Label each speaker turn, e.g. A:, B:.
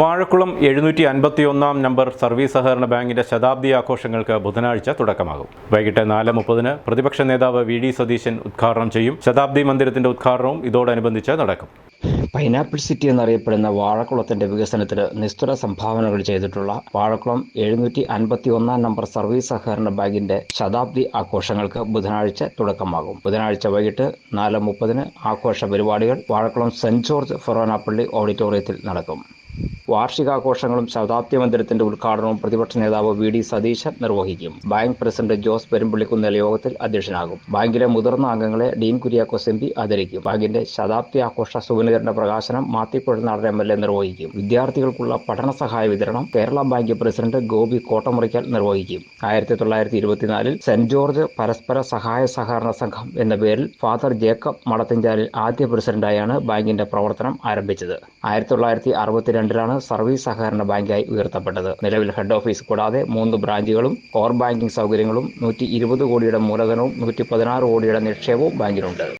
A: വാഴക്കുളം എഴുന്നൂറ്റി അൻപത്തിയൊന്നാം number service സഹകരണ ബാങ്കിന്റെ ശതാബ്ദി ആഘോഷങ്ങൾക്ക് ബുധനാഴ്ച തുടക്കമാകും. വൈകിട്ട് നാല് മുപ്പതിന് പ്രതിപക്ഷ നേതാവ് വി ഡി സതീശൻ ഉദ്ഘാടനം ചെയ്യും. ശതാബ്ദി മന്ദിരത്തിന്റെ ഉദ്ഘാടനവും ഇതോടനുബന്ധിച്ച് നടക്കും.
B: പൈനാപ്പിൾ സിറ്റി എന്നറിയപ്പെടുന്ന വാഴക്കുളത്തിന്റെ വികസനത്തിന് നിസ്തുല സംഭാവനകൾ ചെയ്തിട്ടുള്ള വാഴക്കുളം എഴുന്നൂറ്റി അൻപത്തി ഒന്നാം നമ്പർ സർവീസ് സഹകരണ ബാങ്കിന്റെ ശതാബ്ദി ആഘോഷങ്ങൾക്ക് ബുധനാഴ്ച തുടക്കമാകും. ബുധനാഴ്ച വൈകിട്ട് നാല് മുപ്പതിന് ആഘോഷ പരിപാടികൾ വാഴക്കുളം സെന്റ് ജോർജ് ഫൊറോനാപ്പള്ളി ഓഡിറ്റോറിയത്തിൽ നടക്കും. വാർഷികാഘോഷങ്ങളും ശതാബ്ദി മന്ദിരത്തിന്റെ ഉദ്ഘാടനവും പ്രതിപക്ഷ നേതാവ് വി ഡി സതീശൻ നിർവഹിക്കും. ബാങ്ക് പ്രസിഡന്റ് ജോസ് പെരുമ്പള്ളിക്കുന്നൽ യോഗത്തിൽ അധ്യക്ഷനാകും. ബാങ്കിലെ മുതിർന്ന അംഗങ്ങളെ ഡീൻ കുര്യാക്കോസ് എം പി ആദരിക്കും. ബാങ്കിന്റെ ശതാബ്ദി ആഘോഷ സുവനിതരുടെ പ്രകാശനം മാത്തിക്കുഴനാടൻ എം എൽ എ നിർവഹിക്കും. വിദ്യാർത്ഥികൾക്കുള്ള പഠന സഹായ വിതരണം കേരള ബാങ്ക് പ്രസിഡന്റ് ഗോപി കോട്ടമുറിക്കൽ നിർവഹിക്കും. ആയിരത്തി തൊള്ളായിരത്തി ഇരുപത്തിനാലിൽ സെന്റ് ജോർജ് പരസ്പര സഹായ സഹകരണ സംഘം എന്ന പേരിൽ ഫാദർ ജേക്കബ് മടത്തിഞ്ചാലിൽ ആദ്യ പ്രസിഡന്റായാണ് ബാങ്കിന്റെ പ്രവർത്തനം ആരംഭിച്ചത്. ആയിരത്തി തൊള്ളായിരത്തി അറുപത്തിരണ്ടിലാണ് സർവീസ് സഹകരണ ബാങ്കായി ഉയർത്തപ്പെട്ടത്. നിലവിൽ ഹെഡ് ഓഫീസ് കൂടാതെ മൂന്ന് ബ്രാഞ്ചുകളും കോർ ബാങ്കിംഗ് സൗകര്യങ്ങളും നൂറ്റി ഇരുപത് കോടിയുടെ മൂലധനവും നൂറ്റി പതിനാറ് കോടിയുടെ നിക്ഷേപവും ബാങ്കിനുണ്ട്